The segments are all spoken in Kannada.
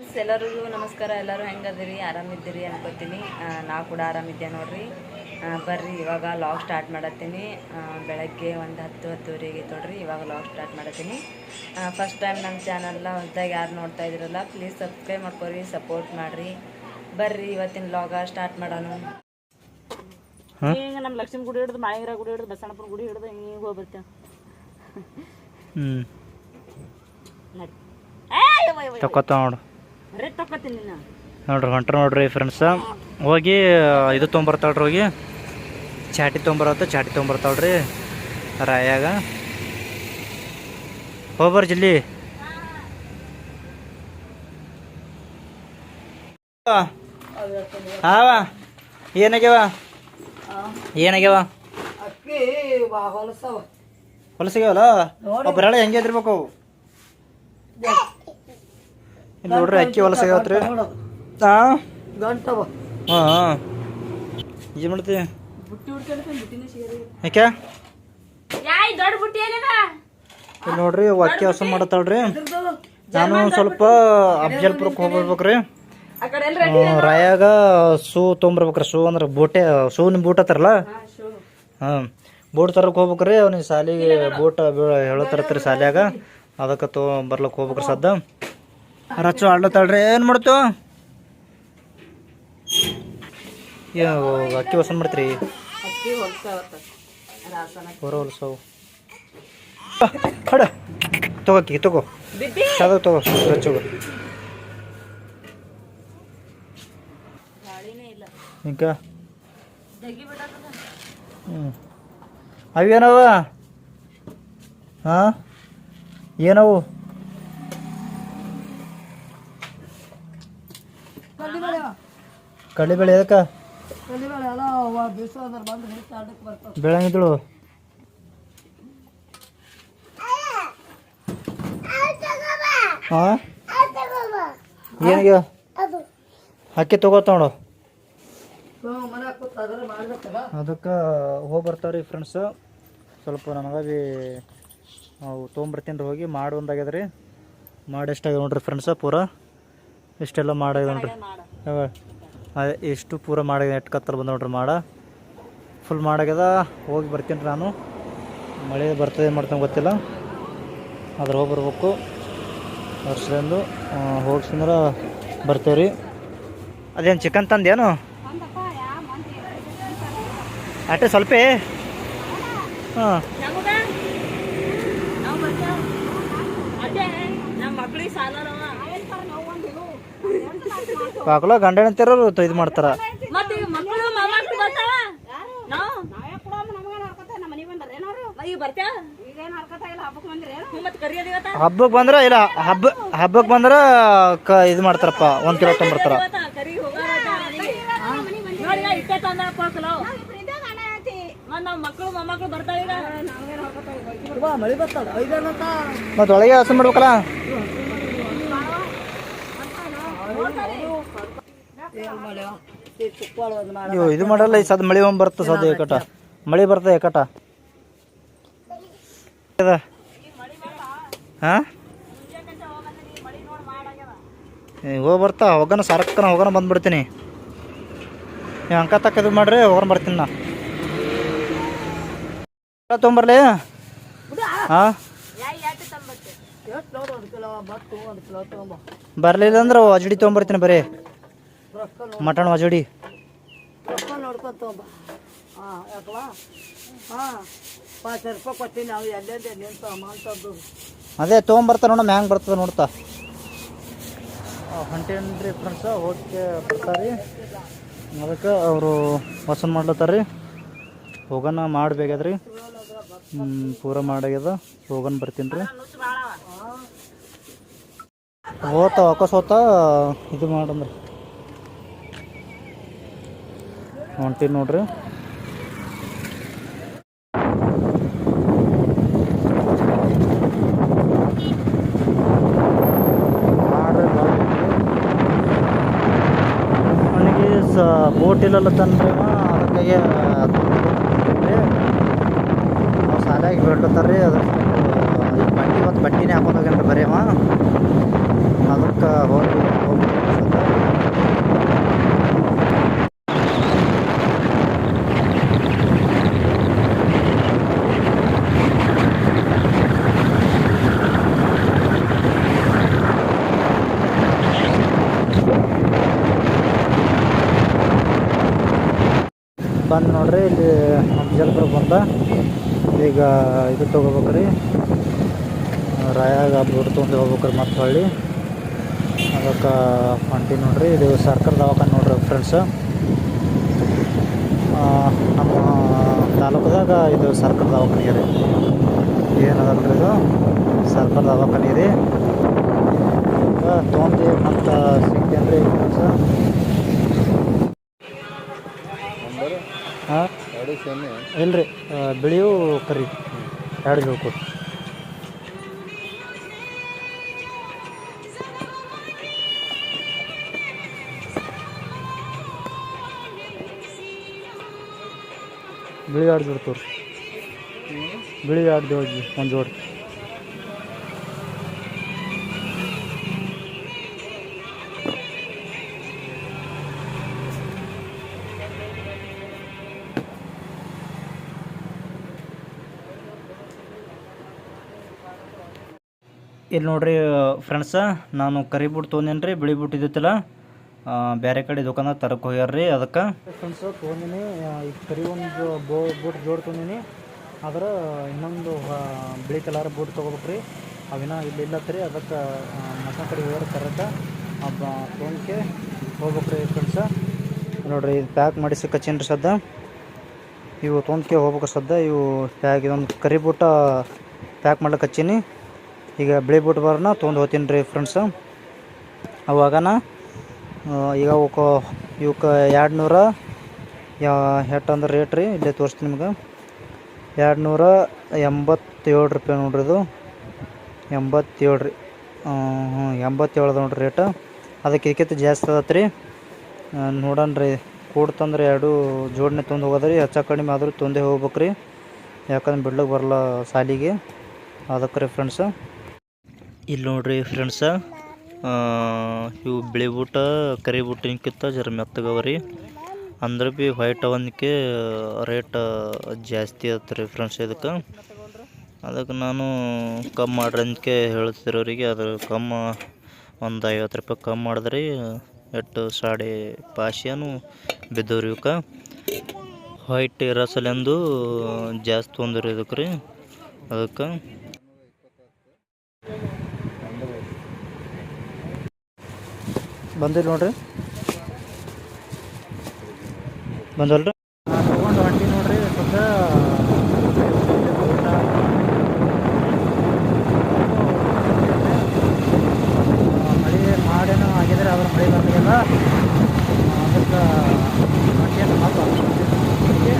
ಫ್ರೆಂಡ್ಸ್ ಎಲ್ಲರಿಗೂ ನಮಸ್ಕಾರ. ಎಲ್ಲರೂ ಹೆಂಗದಿರಿ? ಆರಾಮಿದ್ದೀರಿ ಅನ್ಕೋತೀನಿ. ನಾ ನಾವು ಕೂಡ ಆರಾಮಿದ್ದೆ ನೋಡ್ರಿ? ಬರ್ರಿ ಇವಾಗ ಲಾಗ್ ಸ್ಟಾರ್ಟ್ ಮಾಡತ್ತೀನಿ. ಬೆಳಗ್ಗೆ ಒಂದು ಹತ್ತು ಹತ್ತುವರೆಗೆ ತೊಡ್ರಿ ಇವಾಗ ಲಾಗ್ ಸ್ಟಾರ್ಟ್ ಮಾಡತ್ತೀನಿ. ಫಸ್ಟ್ ಟೈಮ್ ನಮ್ಮ ಚಾನಲ್ನ ಹೊಸದಾಗಿ ಯಾರು ನೋಡ್ತಾ ಇದ್ರಲ್ಲ ಪ್ಲೀಸ್ ಸಬ್ಸ್ಕ್ರೈಬ್ ಮಾಡ್ಕೊರಿ ಸಪೋರ್ಟ್ ಮಾಡಿರಿ. ಬರ್ರಿ ಇವತ್ತಿನ ಲಾಗ ಸ್ಟಾರ್ಟ್ ಮಾಡೋಣ. ಹಿಂಗೆ ನಮ್ಮ ಲಕ್ಷ್ಮೀ ಗುಡಿ ಹಿಡಿದು ಮಾಳಿಂಗ್ರ ಗುಡಿ ಹಿಡಿದು ಬಸವಣ್ಣಪ್ಪನ ಗುಡಿ ಹಿಡಿದು ಹಿಂಗೆ ಹೋಗಿ ಬರ್ತೇವೆ ಹ್ಞೂ ನಡಿ. ತಕೋತ ನೋಡು. ನೋಡ್ರಿ ಹೊಂಟ್ರ ನೋಡ್ರಿ ಫ್ರೆಂಡ್ಸ ಹೋಗಿ ಇದು ತೊಗೊಂಬರ್ತಾಳ್ರಿ ಹೋಗಿ. ಚಾಟಿ ತೊಗೊಂಬರತ್ತ ಚಾಟಿ ತೊಗೊಂಬರ್ತಾಳ್ರಿ ರಾಯಾಗ. ಹೋಗ್ಬರ್ ಜಿಲ್ಲಿ ಹಾವ ಏನಾಗ್ಯಾವ? ಏನಾಗ್ಯಾವ? ಹೊಲಸಿಗ್ಯಾವಲ್ಲ? ಒಬ್ಬರಳೆ ಹೆಂಗೆ ಎದಿರ್ಬೇಕು ಅವು? ಇಲ್ಲಿ ನೋಡ್ರಿ ಅಕ್ಕಿ ಹೊಲ ಹಾಂ ಗಂಟವ ಹಾಂ ಏನು ಮಾಡ್ತಿ? ಯಾಕೆ? ಇಲ್ಲಿ ನೋಡ್ರಿ ಅವ್ ಅಕ್ಕಿ ಹಸ ಮಾಡತ್ತಾಳ್ರಿ. ನಾನು ಸ್ವಲ್ಪ ಅಬ್ಜಲ್ಪುರಕ್ಕೆ ಹೋಗ್ಬರ್ಬೇಕ್ರಿ. ರಾಯಾಗ ಶೂ ತೊಗೊಂಬರ್ಬೇಕ್ರಿ ಶೂ ಅಂದ್ರೆ ಬೂಟೆ ಶೂ ನಿಮ್ಮ ಬೂಟ್ ಹತ್ತಾರಲ್ಲ? ಹಾಂ ಬೂಟ್ ತರಕ್ಕೆ ಹೋಗ್ಬೇಕ್ರಿ ಅವ್ನಿಗೆ ಸಾಲಿಗೆ ಬೂಟ್ ಹೇಳತ್ತರತ್ರಿ ಸಾಲಿಯಾಗ ಅದಕ್ಕೆ ತೊ ಬರ್ಲಕ್ಕೆ ಹೋಗ್ಬೇಕ್ರಿ ಸದ್ದ. ರಚ್ಚು ಆಡ್ಲತ್ತಾಳ್ರಿ ಏನು ಮಾಡ್ತು? ಅಕ್ಕಿ ಹೊಸ ಮಾಡ್ತೀರಿ ಹೊರ ಹೊಲ್ಸವು. ಹಡ. ತಗೋಕಿ ತಗೋ. ಚಾದ ತಗೋ ರಚು ಬಿಡತ್ತದ ಹ್ಞೂ ಅವೇನವ ಹಾಂ? ಏನವು ಕಡ್ಲಿಬೇಳೆ ಅದಕ್ಕೆ ಕಲಿಬೇಳೆ ಎಲ್ಲ ಅವ ಬಿಸು ಅಂದ್ರೆ ಬಂದು ಹಿಡಿದು ಅಡ್ಡಕ್ಕೆ ಬರ್ತಾವ. ಬೆಳಂಗಿದ್ದಳು ಹಾಂ ಏನಿಗೆ? ಅಕ್ಕಿ ತಗೋತ ನೋಡು. ಅದಕ್ಕೆ ಹೋಗಿ ಬರ್ತಾವ್ರಿ ಫ್ರೆಂಡ್ಸ್ ಸ್ವಲ್ಪ ನನಗೆ ಭೀ ಅವು ತೊಗೊಂಬರ್ತೀನಿ ಹೋಗಿ ಮಾಡು ಒಂದಾಗ್ಯದ ರೀ ಮಾಡಿ ಎಷ್ಟಾಗ್ಯದ ನೋಡ್ರಿ ಫ್ರೆಂಡ್ಸ ಪೂರ? ಇಷ್ಟೆಲ್ಲ ಮಾಡಾಗ್ಯದ ನೋಡ್ರಿ. ಇಷ್ಟು ಪೂರ ಮಾಡಾಗ್ಯದ ಎಷ್ಟು ಕತ್ತಲು ಬಂದ ನೋಡ್ರಿ ಮಾಡ. ಫುಲ್ ಮಾಡಾಗ್ಯದ. ಹೋಗಿ ಬರ್ತೀನಿ ನಾನು. ಮಳೆ ಬರ್ತದೆ ಏನು ಮಾಡ್ತೇನೆ ಗೊತ್ತಿಲ್ಲ. ಆದ್ರೆ ಹೋಗಿ ಬರ್ಬೇಕು. ವರ್ಷದಿಂದ ಹೋಗ್ಸಂದ್ರೆ ಬರ್ತೇವೆ ರೀ ಅದೇನು ಚಿಕನ್ ತಂದೇನು ಅಟ್ಟೆ ಸ್ವಲ್ಪ? ಹಾಂ. ಮಕ್ಕಳಿಗೆ ನಾವು ಕಾಕಲ ಗಂಡ ಅಂತಿರೋರು ಇದು ಮಾಡ್ತಾರ. ಹಬ್ಬಕ್ಕೆ ಬಂದ್ರೆ ಇಲ್ಲ ಹಬ್ಬ ಹಬ್ಬಕ್ಕೆ ಬಂದ್ರ ಇದ್ ಮಾಡ್ತಾರಪ್ಪ ಒಂದ್ ಕಿಲೋ ತೊಂಬರ್ತಾರ ಮತ್ತೊಳಗೆ ಕರಿ ಹೋಗಾರ ನೋಡಿ ಇಟ್ಟೆ ತಂದ ಹಾಕೋಕಲೋ ಮತ್ತೆ ನಾವು ಮಕ್ಕಳು ಮೊಮ್ಮಕ್ಳು ಬರ್ತಾವ ಈಗ ಬಾ ಮಳೆ ಬರ್ತಾಳ ಐದೇನಂತ ಮತ್ತು ಒಳಗೆ ಹಸು ಮಾಡ್ಬೇಕಲ್ಲ ಇವು ಇದು ಮಾಡಲ್ಲ, ಈ ಸದ್ ಮಳೆ ಒಂದು ಬರ್ತದೆ ಸದ್ ಏಕಟ. ಮಳೆ ಬರ್ತದೆ ಏಕಟ. ಹಾಂ? ಹೋಗಿ ಬರ್ತಾ ಹೋಗೋಣ ಸಾರಕ್ಕನ ಹೋಗೋಣ ಬಂದ್ಬಿಡ್ತೀನಿ. ನೀವು ಅಂಕ ತಕ್ಕ ಇದು ಮಾಡ್ರಿ ಹೋಗೋಣ ಬರ್ತೀನಿ ನಾ. ತೊಗೊಂಬರ್ಲಿ? ಹಾಂ? ಬರಲಿಲ್ಲ ಅಂದ್ರೆ ಅಜಡಿ ತೊಗೊಂಬರ್ತೀನಿ ಬರೀ. ಮಟನ್ ವಜಡಿ. ರೊಕ್ಕ ನೋಡ್ಕೊಂಡು ತೊಗೊಂಬ ಹಾಂ ಯಾಕವಾ ಹಾಂ ಪಾಚ ರೂಪಾಯಿ ನಾವು ನಿಂತು ಅದೇ ತೊಗೊಂಬರ್ತಾರೆ ನೋಡ ಮ್ಯಾಂಗ್ ಬರ್ತದೆ ನೋಡ್ತಾ. ಹೊಂಟೇನ್ರಿ ಫ್ರೆಂಡ್ಸ್ ಓಕೆ ಬರ್ತಾರೆ. ಅದಕ್ಕೆ ಅವರು ವಸನ್ ಮಾಡ್ಲತ್ತಾರ ರೀ ಹೋಗೋಣ ಮಾಡಬೇಕಾದ್ರಿ ಹ್ಞೂ ಪೂರ ಮಾಡಾಗ್ಯದ ಹೋಗೋಣ ಬರ್ತೀನಿ ರೀ. ಹೋತ ವಾಪಸ್ ಹೋತ ಇದು ಮಾಡಂದ್ರಿ ಹೊಂಟೀನಿ ನೋಡ್ರಿ. ಬೋಟ್ ಇಲ್ಲಲ್ಲ ತಂದ್ರೆ ಅದಕ್ಕಾಗಿ ನಾವು ಸಾಲಾಗಿ ಬೀಳ್ತಾರ್ರಿ ಅದ್ರ ಬಂಡಿ ಮತ್ತು ಬಟ್ಟಿನೇ ಹಾಕೊಂಡು ಹೋಗ್ಯಾನ್ರಿ ಬರೀ ಅವ ಅದಕ್ಕೆ ಹೋಗಿ ಹೋಗ್ಬೇಕು ಅನ್ಸುತ್ತೆ. ಬಂದು ನೋಡ್ರಿ, ಇಲ್ಲಿ ಅಫಜಲ್ಪುರ ಬಂದ. ಈಗ ಇದು ತೊಗೋಬೇಕ್ರಿ. ರಾಯಾಗ ಬೂಟ್ ತೊಗೊಂಡು ಹೋಗ್ಬೇಕ್ರಿ ಮತ್ತೆ ಹೊಳ್ಳಿ. ಅದಕ್ಕೆ ಹೊಂಟಿ ನೋಡ್ರಿ. ಇದು ಸರ್ಕಾರ ದವಾಖಾನೆ ನೋಡ್ರಿ ಫ್ರೆಂಡ್ಸ್ ನಮ್ಮ ತಾಲೂಕದಾಗ ಇದು ಸರ್ಕಾರ ದವಾಖಾನೆ ರೀ. ಏನದಲ್ರಿ ಇದು? ಸರ್ಕಾರ ದವಾಖಾನೆ ರೀ. ತೊಗೊಂಡು ಮತ್ತು ಸಿಗ್ತೇನೆ ರೀ ಫ್ರೆಂಡ್ಸ್ ಹಾಂ ಇಲ್ರಿ ಬಿಳಿಯು ಕರಿ. ಎರಡು ಜೋಳ ಕೊಟ್ಟು ಬಿಳಿ ಎರಡು ಜೋಡಿ ತೋರಿ ಬಿಳಿ ಎರಡು ಜೋಡಿ ಒಂದು ಜೋಡಿ. ಇಲ್ಲಿ ನೋಡ್ರಿ ಫ್ರೆಂಡ್ಸ ನಾನು ಕರಿ ಬುಟ್ ತೊಗೊಂಡೇನಿ ರೀ ಬಿಳಿ ಬುಟ್ ಇದ್ದಿತ್ತಲ್ಲ ಬೇರೆ ಕಡೆ ದುಕಾನ ತರಕ್ಕೆ ಹೋಗ್ಯಾರ ರೀ ಅದಕ್ಕೆ. ಫ್ರೆಂಡ್ಸ್ ತೊಗೊಂಡಿನಿ ಈಗ ಕರಿ ಒಂದು ಬೋ, ಬೂಟ್ ಜೋಡ್ ತೊಗೊಂಡಿನಿ. ಆದ್ರೆ ಇನ್ನೊಂದು ಬಿಳಿ ಕಲರ್ ಬೂಟ್ ತೊಗೋಬೇಕು ರೀ ಅವಿನ ಇಲ್ಲಿ ಇಲ್ಲತ್ರಿ ಅದಕ್ಕೆ ಮಕ್ಕಳ ಕಡೆ ಹೋಗ್ಯಾರ ತರಕ್ಕೆ ತೊಗೊಂಡ್ಕೆ ಹೋಗ್ಬೇಕು ರೀ ಫ್ರೆಂಡ್ಸ ನೋಡ್ರಿ, ಇದು ಪ್ಯಾಕ್ ಮಾಡಿಸಿ ಕಚ್ಚಿನ ರೀ ಸದ್ದ. ಇವು ತೊಗೊಂಡ್ಕೆ ಹೋಗ್ಬೇಕು ಸದ್ದ. ಇವು ಪ್ಯಾಕ್ ಇದೊಂದು ಕರಿ ಬೂಟ ಪ್ಯಾಕ್ ಮಾಡ್ಲಿಕ್ಕೆ ಹಚ್ಚೀನಿ ಈಗ ಬಿಳಿ ಬೂಟ್ ಬಾರ್ನ ತೊಗೊಂಡು ಹೋಗ್ತೀನಿ ರೀ ಫ್ರೆಂಡ್ಸ್ ಅವಾಗನ ಈಗ ಅವಕ್ಕೆ, ಇವಕ್ಕೆ ಎರಡು ನೂರ ಎಷ್ಟು ಅಂದ್ರೆ ರೇಟ್ ರೀ ಇಲ್ಲೇ ತೋರಿಸ್ತೀನಿ ನಿಮ್ಗೆ. ಎರಡು ನೂರ ಎಂಬತ್ತೇಳು ರೂಪಾಯಿ ನೋಡ್ರಿ ಇದು. ಎಂಬತ್ತೇಳು ರೀ ಹ್ಞೂ ಎಂಬತ್ತೇಳು ನೋಡ್ರಿ ರೇಟ್ ಅದಕ್ಕೆ ಇದಕ್ಕಿಂತ ಜಾಸ್ತಿ ಅದತ್ತು ರೀ. ನೋಡೋಣ ರೀ ಕೂಡ್ತಂದ್ರೆ ಎರಡು ಜೋಡಣೆ ತೊಂದು ಹೋಗೋದ್ರಿ ಹೆಚ್ಚು ಕಡಿಮೆ ಆದರೂ ತೊಂದೇ ಹೋಗ್ಬೇಕು ರೀ. ಯಾಕಂದ್ರೆ ಬಿಡ್ಲಿಕ್ಕೆ ಬರಲ್ಲ ಸಾಲಿಗೆ. ಅದಕ್ಕೆ ರೀ ಫ್ರೆಂಡ್ಸ ಇಲ್ಲಿ ನೋಡ್ರಿ ಫ್ರೆಂಡ್ಸ ಇವು ಬಿಳಿ ಬೂಟ, ಕರಿ ಬೂಟಿನಕ್ಕಿಂತ ಜರ ಮೆತ್ತಗವ ರೀ ಅಂದ್ರೆ ಭೀ ವೈಟ್ ಅವನಿಕೆ ರೇಟ್ ಜಾಸ್ತಿ ಆಯ್ತು ಫ್ರೆಂಡ್ಸ್ ಇದಕ್ಕೆ. ಅದಕ್ಕೆ ನಾನು ಕಮ್ಮಿ ಮಾಡ್ರಿ ಅಂದ್ಕೆ ಹೇಳ್ತಿರೋರಿಗೆ ಅದು ಕಮ್ಮ ಒಂದು ಐವತ್ತು ರೂಪಾಯಿ ಕಮ್ಮಿ ಮಾಡಿದ್ರಿ. ಎಷ್ಟು ಸಾಡೆ ಪಾಶಿಯನು ಬಿದ್ದವ್ರಿ ಇವಕ್ಕೆ. ವೈಟ್ ಇರಸಲೆಂದು ಜಾಸ್ತಿ ತೊಂದ್ರೆ ಇದಕ್ಕೆ ರೀ ಅದಕ್ಕೆ ಬಂದಿಲ್ಲ ನೋಡ್ರಿ. ಬಂದಲ್ರಿ ತೊಗೊಂಡು ಹೊಂಟಿ ನೋಡ್ರಿ ಸ್ವಲ್ಪ ಮಳೆ ಮಾಡೇನೋ ಆಗಿದ್ರೆ ಅದ್ರ ಮಳೆ ಬರ್ಲಿಲ್ಲ ಅದಕ್ಕೆ ಹೊಂಟೇನು ಮತ್ತೆ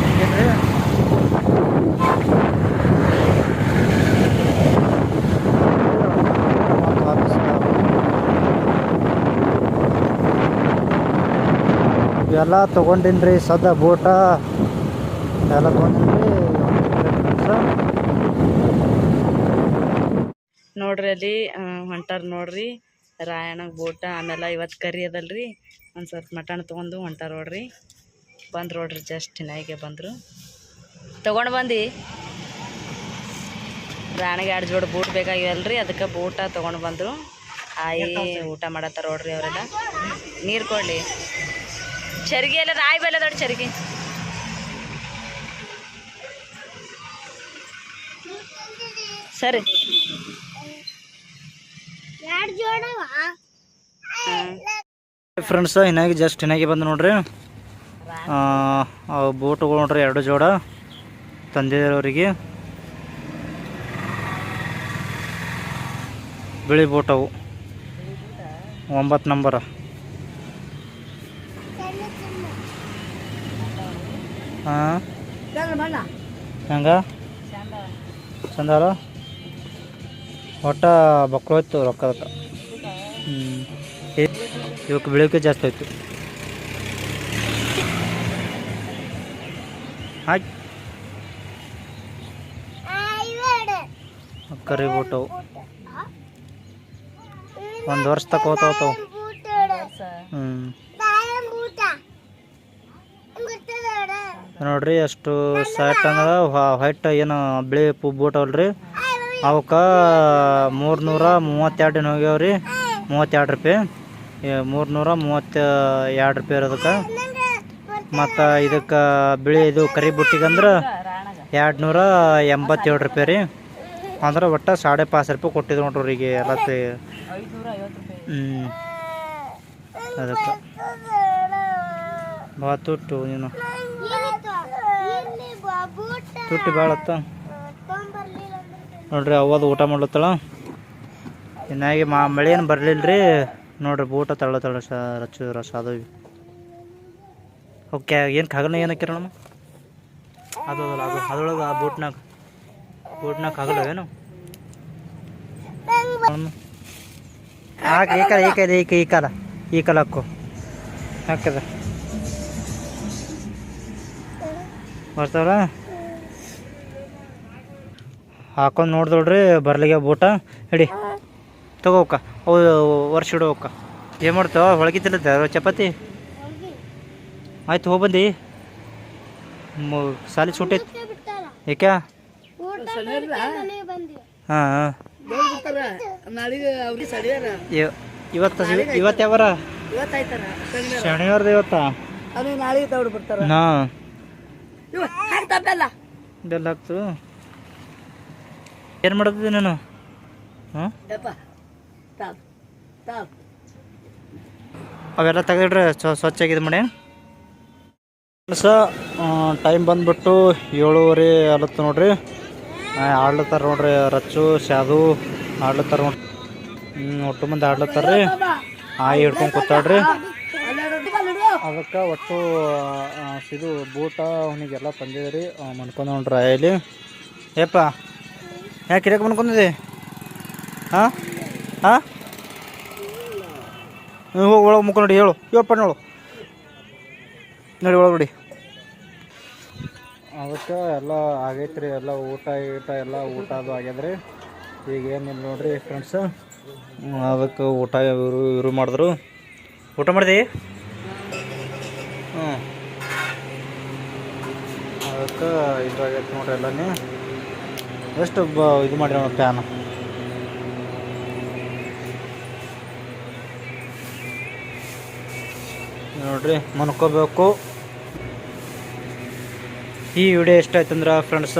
ತಿಂದಿದ್ರಿ ವಾಪಸ್ ಇವೆಲ್ಲ ತೊಗೊಂಡಿನ್ರಿ, ಸದ್ದ ಬೂಟ ಎಲ್ಲ ತೊಗೊಂಡಿನ್ರಿ. ನೋಡ್ರಿ ಅಲ್ಲಿ ಹೊಂಟಾರ ನೋಡ್ರಿ. ರಾಯಣ್ಣಗೆ ಬೂಟ ಆಮೇಲೆ ಇವತ್ತು ಕರಿ ಅದಲ್ರಿ. ಒಂದು ಸ್ವಲ್ಪ ಮಟನ್ ತೊಗೊಂಡು ಹೊಂಟಾರ ನೋಡ್ರಿ. ಬಂದ್ರು ನೋಡ್ರಿ, ಜಸ್ಟ್ ನಾಯಿಗೆ ಬಂದರು. ತೊಗೊಂಡು ಬಂದು? ರಾಣಿಗೆ ಎರಡು ಜೋಡಿ ಬೂಟ್ ಬೇಕಾಗಿವಲ್ರಿ, ಅದಕ್ಕೆ ಬೂಟ ತೊಗೊಂಡು ಬಂದರು. ಆಯಿ, ಊಟ ಮಾಡತ್ತಾರ ನೋಡ್ರಿ ಅವರೆಲ್ಲ. ನೀರು ಕೊಡಲಿ. ಚರಿಗೆ ಎಲ್ಲ ರಾಯ್ ಬೆಲ್ಲ ದೊಡ್ಡ ಚರಿಗೆ. ಸರಿ. ಫ್ರೆಂಡ್ಸ್ ಹಿನಾಗಿ ಜಸ್ಟ್ ಹಿನಾಗಿ ಬಂದು ನೋಡ್ರಿ. ಬೋಟ್ಗಳು ನೋಡ್ರಿ ಎರಡು ಜೋಡ. ತಂದಿರೋರಿಗೆ ಬಿಳಿ ಬೂಟವು ಅವು. ಒಂಬತ್ತು ನಂಬರ ಹಾಂ? ಹೆಂಗ ಚಂದಾರ ಒಟ್ಟ ಬಕ್ಕಳು ಹೋಯ್ತು ರೊಕ್ಕ ಅದಕ್ಕೆ ಹ್ಞೂ ಇವಕ್ಕೆ ಬೆಳಗ್ಗೆ ಜಾಸ್ತಿ ಆಯ್ತು ಆಯ್ತು ಕರಿ ಬೋಟವು ಒಂದು ವರ್ಷ ತಕ ಹೋತಾವ ವರ್ಷ ಹ್ಞೂ ನೋಡ್ರಿ, ಅಷ್ಟು ಸೈಟ್ ಅಂದ್ರೆ ವೈಟ್ ಏನು ಬಿಳಿ ಬೂಟ್ ಅವಲ್ರಿ. ಅವಕ್ಕೆ ಮೂರ್ನೂರ ಮೂವತ್ತೆರಡು ಹೋಗ್ಯಾವ್ರಿ. ಮೂವತ್ತೆರಡು ರೂಪಾಯಿ. ಮೂರ್ನೂರ ಮೂವತ್ತ ಎರಡು ರೂಪಾಯಿ ಇರೋದಕ್ಕೆ. ಮತ್ತು ಇದಕ್ಕೆ ಬಿಳಿ ಇದು ಕರಿ ಬುಟ್ಟಿಗಂದ್ರೆ ಎರಡು ನೂರ ಎಂಬತ್ತೇಳು ರೂಪಾಯಿ ರೀ. ಅಂದ್ರೆ ಒಟ್ಟು ಸಾಡೆ ಪಾಂಚ್ ರೂಪಾಯಿ ಕೊಟ್ಟಿದ್ರು ನೋಡ್ರಿ ಈಗ ಎಲ್ಲ ಹ್ಞೂ ಅದಕ್ಕೆ. ಭಾಳ ತುಟ್ಟು ನೀನು ತುಟ್ಟಿ ಭಾಳ ಅತ್ತ ನೋಡ್ರಿ ಅವದು ಊಟ ಮಾಡ್ಲತ್ತಳ. ಇನ್ನಾಗಿ ಮಾ ಮಳೆ ಏನು ಬರಲಿಲ್ಲ ರೀ ನೋಡ್ರಿ ಬೂಟ ತಳ್ಳತ್ತಳ ತಳ್ಳ ಸ ರಚ ರಸ ಅದು ಓಕೆ ಏನು ಕಗಲ ಏನು ಹಾಕಿರ ನಮ್ಮ ಅದು ಅದಲ್ಲ ಅದು ಅದ್ರೊಳಗೆ ಆ ಬೂಟ್ನಾಗ ಬೂಟ್ನಾಗ ಕಗಲ ಏನು? ಹಾಕಿ ಈ ಕಾಲ ಈ ಕಲ ಈ ಕಾಲ ಈ ಕಾಲ ಹಾಕು. ಹಾಕದ. ಬರ್ತಾವ್ರ ಹಾಕೊಂಡು ನೋಡ್ದೋಳ್ರಿ ಬರ್ಲಿಗೆ ಬೂಟ ಹಿಡಿ ತಗೋಕ ಅವು ವರ್ಷ ಇಡೋಕ ಏನು ಮಾಡ್ತಾವ? ಹೊಳಗಿತ್ತಿಲ್ಲ ಚಪಾತಿ? ಆಯ್ತು ಹೋಗ್ಬಂದಿ ಸಾಲಿ ಸುಟ್ಟೈತಿ ಏಕೆ? ಹಾಂ ಹಾಂ. ಇವತ್ತು ಇವತ್ತು ಯಾವಾರ? ಶನಿವಾರದ ಇವತ್ತಾ? ಅದು ನಾಳೆಗೆ ತಗೊಂಡು ಬರ್ತಾರ ನಾ ಇವ ಬೆಲ್ಲ ಹಾಕ್ತು. ಏನು ಮಾಡ್ತಿದ್ದೆ ನಾನು? ಹಾಂ? ಅವೆಲ್ಲ ತಾವ್ ಸ್ವಚ್ಛ ಸ್ವಚ್ಛಾಗಿದೆ ಮಾಡಿ. ಸ ಟೈಮ್ ಬಂದ್ಬಿಟ್ಟು ಏಳುವರೆ ಆಲತ್ತು ನೋಡ್ರಿ. ಆಡ್ಲತ್ತಾರ ನೋಡ್ರಿ ರಚ್ಚು ಶಾದು ಆಡ್ಲತ್ತಾರ ನೋಡ್ರಿ. ಒಟ್ಟು ಮಂದಿ ಆಡ್ಲತ್ತಾರ ರೀ. ಆಯಿ ಹಿಡ್ಕೊಂಡು ಕೂತಾಡ್ರಿ ಅದಕ್ಕೆ ಒಟ್ಟು ಇದು ಬೂಟ ಅವನಿಗೆಲ್ಲ ತಂದಿದ್ರಿ ರೀ ನೋಡ್ರಿ ಇಲ್ಲಿ ಏಪ್ಪ ಯಾಕೆ ಕಿರಿಯಕ್ಕೆ ಮನ್ಕೊಂಡಿದೆ ಹಾಂ? ಹಾಂ? ಹೋಗಿ ಒಳಗೆ ಮುಖ ನೋಡಿ ಹೇಳು ಇವಪ್ಪ ನೋಡು ನೋಡಿ ಒಳಗೆ ನೋಡಿ ಅದಕ್ಕೆ ಎಲ್ಲ ಆಗೈತ್ರಿ ಎಲ್ಲ ಊಟ ಗೀಟ ಎಲ್ಲ ಊಟ ಅದು ಆಗ್ಯದ್ರಿ. ಈಗ ಏನಿಲ್ಲ ನೋಡ್ರಿ ಫ್ರೆಂಡ್ಸ್ ಅದಕ್ಕೆ ಊಟ ಇವರು ಇವರು ಮಾಡಿದ್ರು. ಊಟ ಮಾಡಿದೆ ಹ್ಞೂ ಅದಕ್ಕೆ ಇದಾಗೈತೆ ನೋಡ್ರಿ ಎಲ್ಲನೇ. ಎಷ್ಟು ಬ ಇದು ಮಾಡಿ ಪ್ಯಾನ್ ನೋಡ್ರಿ ಮನ್ಕೋಬೇಕು ಈ ವಿಡಿಯೋ ಇಷ್ಟ ಆಯ್ತಂದ್ರೆ ಫ್ರೆಂಡ್ಸ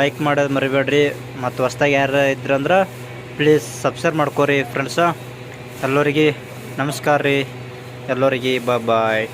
ಲೈಕ್ ಮಾಡೋದು ಮರಿಬೇಡ್ರಿ. ಮತ್ತು ಹೊಸ್ದಾಗಿ ಯಾರು ಇದ್ರಂದ್ರೆ ಪ್ಲೀಸ್ ಸಬ್ಸ್ಕ್ರೈಬ್ ಮಾಡ್ಕೋರಿ ಫ್ರೆಂಡ್ಸ ಎಲ್ಲರಿಗೆ ನಮಸ್ಕಾರ ರೀ. ಎಲ್ಲರಿಗೆ ಬಾಯ್